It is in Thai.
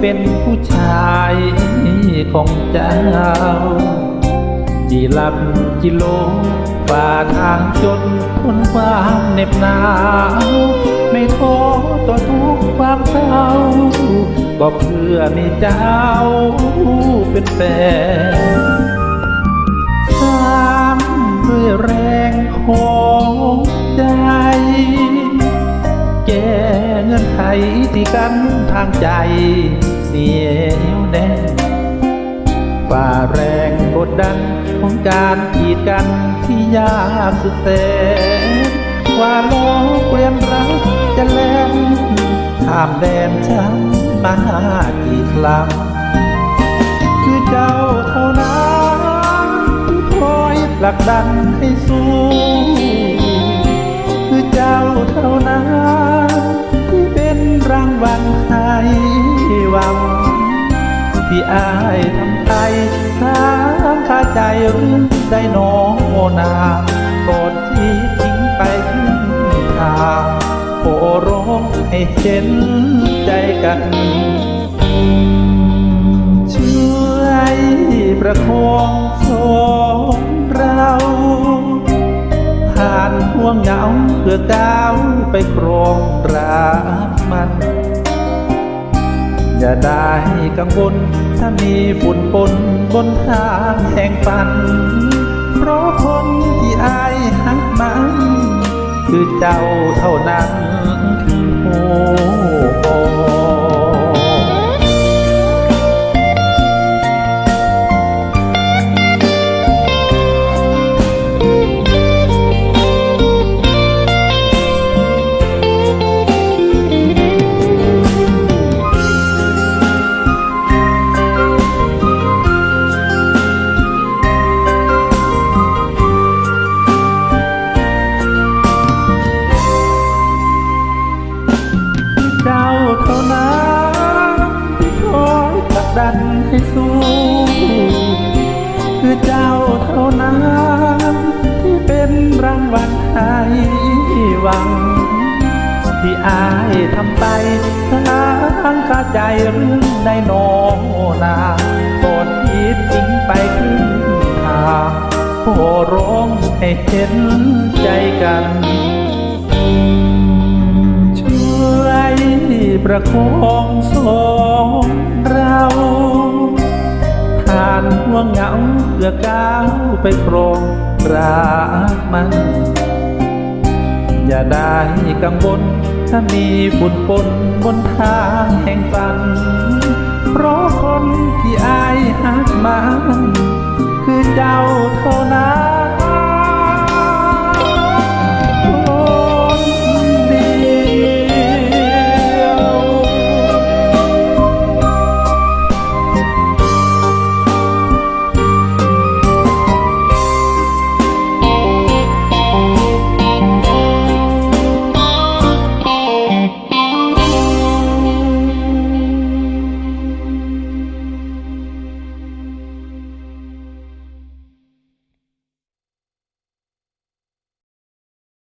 เป็นผู้ชายของเจ้าจีลับจิโลฝ่าทางจนทนความเหน็บหนาว ไม่ท้อต่อทุกความเศร้า ก็เพื่อมีเจ้าเป็นแฟน ไขที่กันทางใจเหนียวแน่นฝ่าแรงกดดันของการกีดกันที่ยากสุดแสนว่าโลกเปลี่ยนรักจะแล่นข้ามแดนช้ำมากี่ครั้งคือเจ้าเท่านั้นที่คอยผลักดันให้สู้คือเจ้าเท่านั้น อายทำไปทางคาใจรือได้น้องโมนาก่อนที่ทิ้งไปทิ้งทางโปร้องให้เห็นใจกันช่วยประคองสองเรา ผ่านห่วงเหงาเพื่อก้า จะได้กังวลถ้ามีฝุ่นปนบนทางแห่งฝัน เพราะคนที่อายหักมัน คือเจ้าเท่านั้นโอ้ ดันให้สู้ คือเจ้าเท่านั้นที่เป็นรางวัลให้หวัง ที่อายทำไปทั้งคาใจเรื่องได้นองนาก่อนคิดทิ้งไปครึ่งทางโอร้องให้เห็นใจกันช่วยประคองสอง ไปครองรักมัน อย่าได้กังวลถ้ามีฝุ่นปนบนทางแห่งฝัน เพราะคนที่อายหักมัน คือเจ้าเท่านั้น